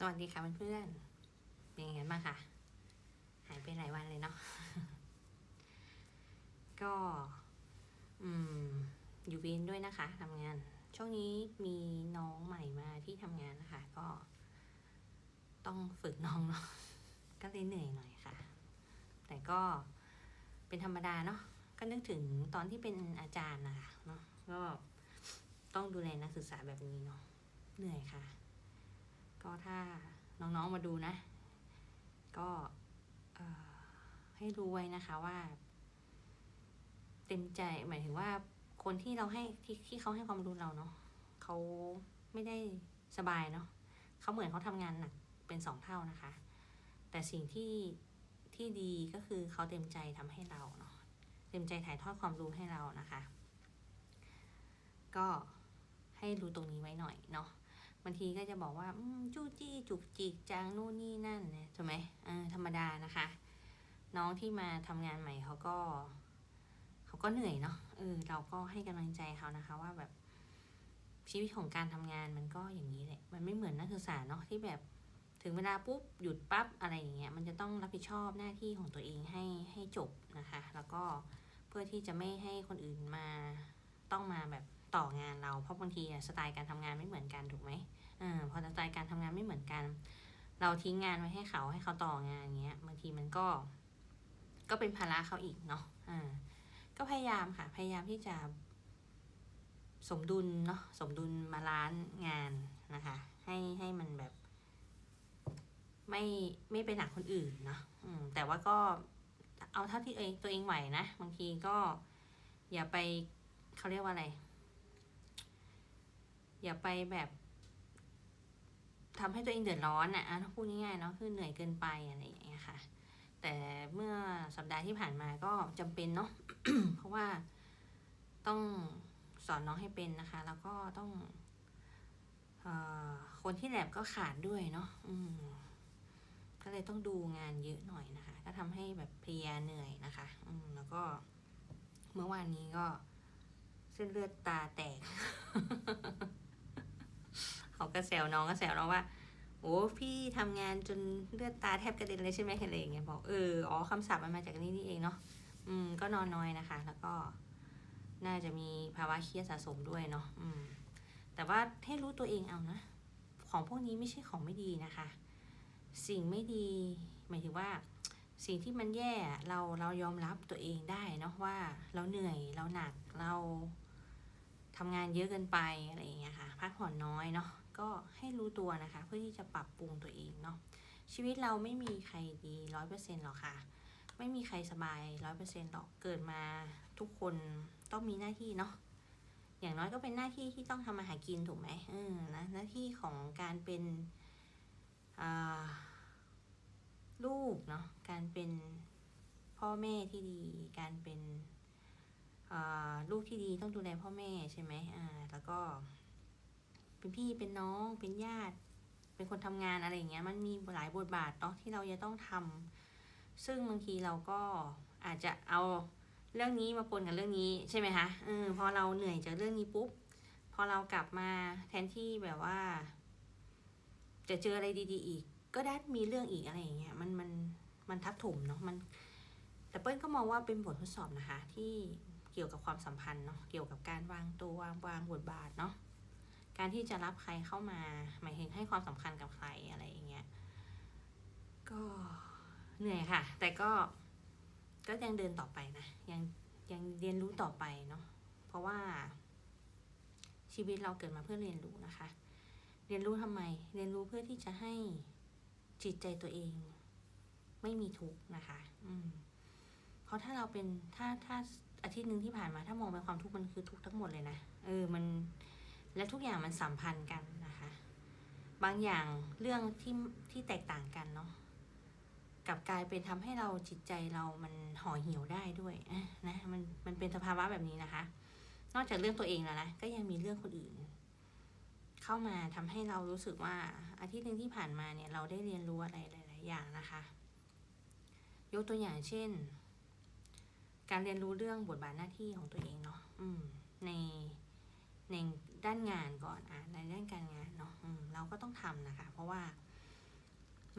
สวัสดีค่ะเพื่อนๆเป็นยังไงบ้างคะหายไปหลายวันเลยเนาะก็อืมอยู่เวนด้วยนะคะทำงาน ช่วงนี้มีน้องใหม่มาที่ทำงานนะคะ ก็ ต้องฝึกน้องเนาะก็เลยเหนื่อยหน่อยค่ะ แต่ก็เป็นธรรมดาเนาะก็นึกถึงตอนที่เป็นอาจารย์นะคะเนาะก็ต้องดูแลนักศึกษาแบบนี้เนาะเหนื่อยค่ะ ก็ถ้าน้องๆมาดูนะ ก็ให้รู้ไว้นะคะว่า เต็มใจหมายถึงว่าคนที่เราให้ที่ที่เขาให้ความรู้เราเนาะเขาไม่ได้สบายเนาะเขาเหมือนเขาทำงานหนักเป็นสองเท่านะคะ แต่สิ่งที่ที่ดีก็คือเขาเต็มใจทำให้เราเนาะเต็มใจถ่ายทอดความรู้ให้เรานะคะ ก็ให้รู้ตรงนี้ไว้หน่อยเนาะ บางทีก็จะบอกว่าจู้จี้จุกจิกจังนู่นนี่นั่นนะถูกไหมธรรมดานะคะ น้องที่มาทำงานใหม่เขาก็ เขาก็เหนื่อยเนาะเออเราก็ให้กำลังใจเขานะคะ ว่าแบบชีวิตของการทำงานมันก็อย่างนี้แหละ มันไม่เหมือนนักศึกษาเนาะที่แบบถึงเวลาปุ๊บหยุดปั๊บอะไรอย่างเงี้ยมันจะต้องรับผิดชอบหน้าที่ของตัวเองให้ให้จบนะคะ แล้วก็เพื่อที่จะไม่ให้คนอื่นมาต้องมาแบบต่องานเราเพราะบางทีอะสไตล์การทำงานไม่เหมือนกันถูกไหม พอสไตล์การทำงานไม่เหมือนกัน เราทิ้งงานไว้ให้เขาให้เขาต่องานเงี้ยบางทีมันก็ ก็เป็นภาระเขาอีกเนาะอ่าก็พยายามค่ะ พยายามที่จะ สมดุลเนาะสมดุลมาล้านงานนะคะ ให้ให้มันแบบ ไม่ไม่ไปหนักคนอื่นเนาะแต่ว่าก็เอาเท่าที่เองตัวเองไหวนะ บางทีก็ อย่าไปเขาเรียกว่าอะไร อย่าไปแบบ ทำให้ตัวเองเดือดร้อนอะถ้าพูดง่ายๆเนาะคือเหนื่อยเกินไปอะไรอย่างเงี้ยค่ะ แต่เมื่อสัปดาห์ที่ผ่านมาก็จำเป็นเนาะเพราะว่าต้องสอนน้องให้เป็นนะคะ แล้วก็ต้องอคนที่แลบก็ขาดด้วยเนาะอืก็เลยต้องดูงานเยอะหน่อยนะคะ ก็ทำให้แบบเพลียเหนื่อยนะคะ อืมแล้วก็เมื่อวานนี้ก็เส้นเลือดตาแตก ก็แซวน้องก็แซวน้องว่าโอ้พี่ทำงานจนเลือดตาแทบกระเด็นเลยใช่ไหมอะไรอย่างเงี้ยบอกเอออ๋อคำศัพท์มันมาจากนี่นี่เองเนาะอืมก็นอนน้อยนะคะ แล้วก็น่าจะมีภาวะเครียดสะสมด้วยเนาะอืมแต่ว่าให้รู้ตัวเองเอานะ ของพวกนี้ไม่ใช่ของไม่ดีนะคะ สิ่งไม่ดีหมายถึงว่า สิ่งที่มันแย่เราเรายอมรับตัวเองได้เนาะว่า เราเหนื่อยเราหนักเราทำงานเยอะเกินไปอะไรอย่างเงี้ยค่ะพักผ่อนน้อยเนาะ ก็ให้รู้ตัวนะคะ เพื่อที่จะปรับปรุงตัวเองเนาะชีวิตเราไม่มีใครดีร้อยเปอร์เซ็นต์หรอกค่ะ ไม่มีใครสบายร้อยเปอร์เซ็นต์หรอกเกิดมาทุกคนต้องมีหน้าที่เนาะอย่างน้อยก็เป็นหน้าที่ที่ต้องทำมาหากินถูกไหมเออนะหน้าที่ของการเป็นลูกเนาะการเป็นพ่อแม่ที่ดี การเป็นลูกที่ดีต้องดูแลพ่อแม่ใช่ไหมอ่าแล้วก็ เป็นพี่เป็นน้องเป็นญาติ เป็นคนทำงานอะไรอย่างเงี้ย มันมีหลายบทบาทเนาะที่เราจะต้องทำซึ่งบางทีเราก็อาจจะเอาเรื่องนี้มาปนกับเรื่องนี้ใช่ไหมคะเออพอเราเหนื่อยจากเรื่องนี้ปุ๊บพอเรากลับมาแทนที่แบบว่า จะเจออะไรดี ๆ อีก ก็ได้มีเรื่องอีกอะไรอย่างเงี้ยมันมันมันทับถมเนาะมัน แต่เปิ้ลก็มองว่าเป็นบททดสอบนะคะ ที่เกี่ยวกับความสัมพันธ์เนาะเกี่ยวกับการวางตัววางวางบทบาทเนาะ การที่จะรับใครเข้ามา หมายถึงให้ความสำคัญกับใครอะไรอย่างเงี้ย ก็เหนื่อยค่ะ แต่ก็ก็ยังเดินต่อไปนะ ยังยังเรียนรู้ต่อไปเนาะ เพราะว่าชีวิตเราเกิดมาเพื่อเรียนรู้นะคะ เรียนรู้ทำไม เรียนรู้เพื่อที่จะให้จิตใจตัวเอง ไม่มีทุกข์นะคะ อืม เพราะถ้าเราเป็นถ้าถ้าอาทิตย์หนึ่งที่ผ่านมา ถ้ามองเป็นความทุกข์มันคือทุกข์ทั้งหมดเลยนะ เออ มัน และทุกอย่างมันสัมพันธ์กันนะคะ บางอย่างเรื่องที่ที่แตกต่างกันเนาะกับกลายเป็นทำให้เราจิตใจเรามันห่อเหี่ยวได้ด้วยนะมันมันเป็นสภาวะแบบนี้นะคะ นอกจากเรื่องตัวเองแล้วนะก็ยังมีเรื่องคนอื่น เข้ามาทำให้เรารู้สึกว่า อาทิตย์หนึ่งที่ผ่านมาเนี่ยเราได้เรียนรู้อะไรหลาย ๆ อย่างนะคะ ยกตัวอย่างเช่น การเรียนรู้เรื่องบทบาทหน้าที่ของตัวเองเนาะอืมในในานงานก่อนอะในด้านการงานเนาะเราก็ต้องทำนะคะ เพราะว่า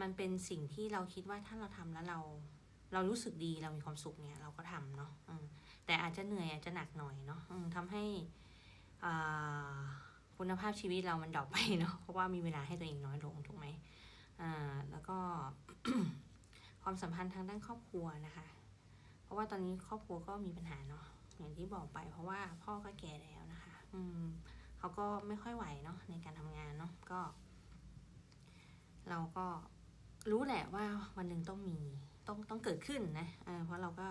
มันเป็นสิ่งที่เราคิดว่าถ้าเราทำแล้วเรา เรารู้สึกดีเรามีความสุขเนี่ย เราก็ทำเนาะแต่อาจจะเหนื่อยอาจจะหนักหน่อยเนาะทำให้คุณภาพชีวิตเรามันดรอปไปเนาะเพราะว่ามีเวลาให้ตัวเองน้อยลงถูกไหมอ่าแล้วก็ความสัมพันธ์ทางด้านครอบครัวนะคะ เพราะว่าตอนนี้ครอบครัวก็มีปัญหาเนาะอย่างที่บอกไป เพราะว่าพ่อก็แก่แล้วนะคะ อืม เขาก็ไม่ค่อยไหวเนาะในการทำงานเนาะก็ เราก็รู้แหละว่าวันหนึ่งต้องมีต้องต้องเกิดขึ้นนะเเพราะเราก็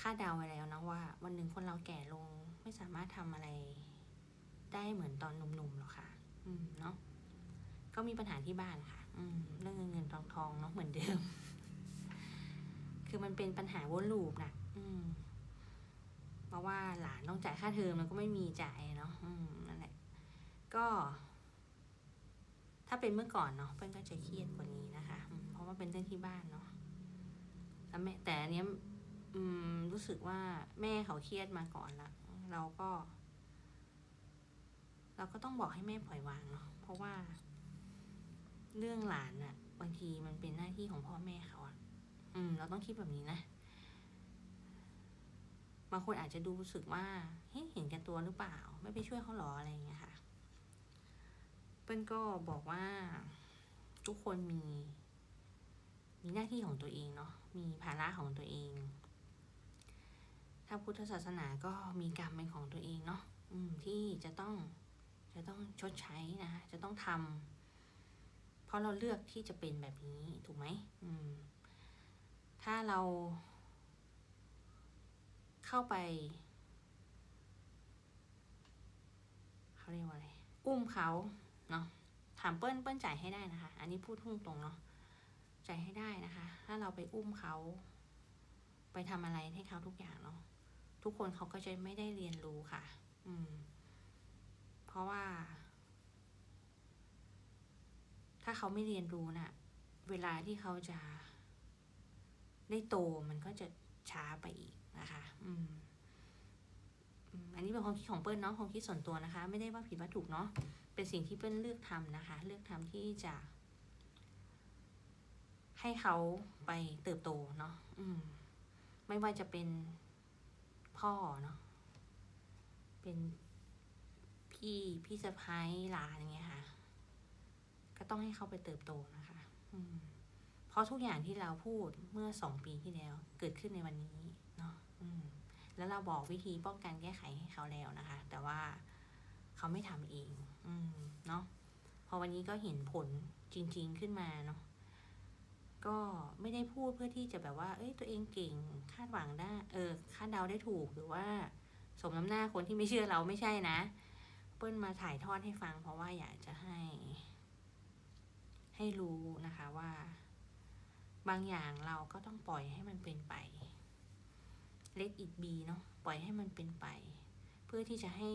คาดเดาไว้แล้วนะว่า วันหนึ่งคนเราแก่ลงไม่สามารถทำอะไรได้เหมือนตอนหนุ่มๆหรอกค่ะ อืมเนาะก็มีปัญหาที่บ้านค่ะ อืมเรื่องเงินเงินทองทองเนาะเหมือนเดิม คือมันเป็นปัญหาวนลูปนะอืม เพราะว่าหลานต้องจ่ายค่าเทอมมันก็ไม่มีจ่ายเนาะนั่นแหละก็ ถ้าเป็นเมื่อก่อนเนาะเปิ้ลก็จะเครียดกว่านี้นะคะ เพราะว่าเป็นเรื่องที่บ้านเนาะแล้วแม่แต่อันเนี้ยรู้สึกว่าแม่เขาเครียดมาก่อนละเราก็ เราก็ต้องบอกให้แม่ปล่อยวางเนาะเพราะว่า เรื่องหลานอะบางทีมันเป็นหน้าที่ของพ่อแม่เขาอะอืม เราต้องคิดแบบนี้นะ บางคนอาจจะดูรู้สึกว่าเฮ้ยเห็นแกันตัวหรือเปล่า ไม่ไปช่วยเขาหรออะไรอย่างเงี้ยค่ะ เปิ้ลก็บอกว่าทุกคนมี มีหน้าที่ของตัวเองเนาะมีภาระของตัวเองถ้าพุทธศาสนาก็มีกรรมเป็นของตัวเองเนาะอืมที่จะต้องจะต้องชดใช้นะคะจะต้องทำเพราะเราเลือกที่จะเป็นแบบนี้ถูกไหมอืม ถ้าเรา เข้าไปเขาเรียกว่าอะไรอุ้มเขาเนาะถามเปิ้ลเปิ้ลจ่ายให้ได้นะคะ อันนี้พูดทุ่งตรงเนาะจ่ายให้ได้นะคะ ถ้าเราไปอุ้มเขา ไปทำอะไรให้เขาทุกอย่างเนาะทุกคนเขาก็จะไม่ได้เรียนรู้ค่ะ อืม เพราะว่า ถ้าเขาไม่เรียนรู้น่ะ เวลาที่เขาจะได้โตมันก็จะช้าไปอีก นะคะอืมอันนี้เป็นความคิดของเปิ้ลเนาะความคิดส่วนตัวนะคะ ไม่ได้ว่าผิดว่าถูกเนาะเป็นสิ่งที่เปิ้ลเลือกทำนะคะ เลือกทำที่จะ ให้เขาไปเติบโตเนาะอืม ไม่ว่าจะเป็นพ่อเนาะเป็นพี่พี่สะพ้ายหลานอย่างเงี้ยค่ะ ก็ต้องให้เขาไปเติบโตนะคะ อืมเพราะทุกอย่างที่เราพูดเมื่อสองปีที่แล้ว เกิดขึ้นในวันนี้ แล้วเราบอกวิธีป้องกันแก้ไขให้เขาแล้วนะคะ แต่ว่าเขาไม่ทำเองอืมเนาะพอวันนี้ก็เห็นผลจริง ๆขึ้นมาเนาะก็ไม่ได้พูดเพื่อที่จะแบบว่า เอ้ย ตัวเองเก่ง คาดหวังได้ เออ คาดเดาได้ถูก หรือว่า สมน้ำหน้าคนที่ไม่เชื่อเราไม่ใช่นะ เปิ้ลมาถ่ายทอดให้ฟัง เพราะว่าอยากจะให้ ให้รู้นะคะว่า บางอย่างเราก็ต้องปล่อยให้มันเป็นไป let it be เนาะปล่อยให้มันเป็นไป เพื่อที่จะให้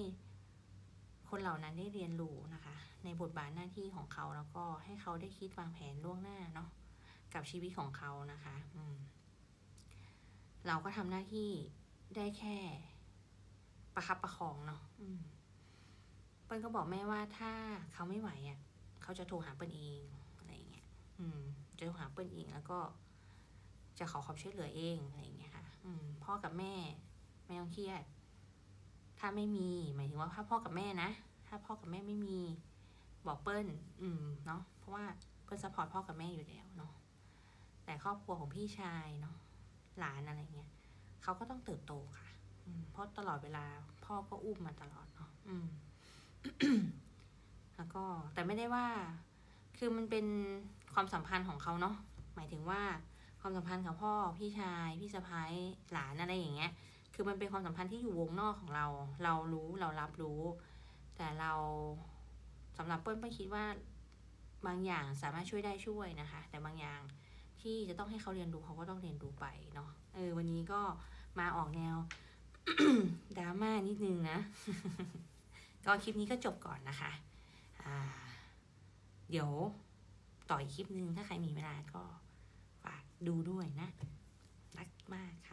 คนเหล่านั้นได้เรียนรู้นะคะ ในบทบาทหน้าที่ของเขาแล้วก็ให้เขาได้คิดวางแผนล่วงหน้าเนาะกับชีวิตของเขานะคะอืมเราก็ทำหน้าที่ได้แค่ประคับประคองเนาะเปิ้ลก็บอกแม่ว่าถ้าเขาไม่ไหวอะ่ะ เขาจะโทรหาเปิ้ลเองอะไรเงี้ย อืม จะโทรหาเปิ้ลเองแล้วก็จะขอความช่วยเหลือเองอะไรเงี้ยค่ะ พ่อกับแม่ ไม่ต้องเครียด ถ้าไม่มี หมายถึงว่าถ้าพ่อกับแม่นะ ถ้าพ่อกับแม่ไม่มี บอกเปิ้ล อืม เนาะ เพราะว่าเปิ้ลซัพพอร์ตพ่อกับแม่อยู่แล้วเนาะ แต่ครอบครัวของพี่ชายเนาะ หลานอะไรเงี้ยเขาก็ต้องเติบโตค่ะ อืม เพราะตลอดเวลา พ่อก็อุ้มมาตลอดเนาะ อืม แล้วก็แต่ไม่ได้ว่า คือมันเป็นความสัมพันธ์ของเขาเนาะ หมายถึงว่า ความสัมพันธ์กับพ่อพี่ชาย พี่สะพ้ายหลานอะไรอย่างเงี้ย คือมันเป็นความสัมพันธ์ที่อยู่วงนอกของเรา เรารู้เรารับรู้ แต่เราสำหรับเปิ้ลเปิ้ลคิดว่าบางอย่างสามารถช่วยได้ช่วยนะคะ แต่บางอย่างที่จะต้องให้เขาเรียนรู้เขาก็ต้องเรียนรู้ไปเนาะเออ วันนี้ก็มาออกแนวดราม่านิดนึงนะ ก็คลิปนี้ก็จบก่อนนะคะ อ่า เดี๋ยวต่ออีกคลิปนึงถ้าใครมีเวลาก็ ดูด้วยนะ รักมากค่ะ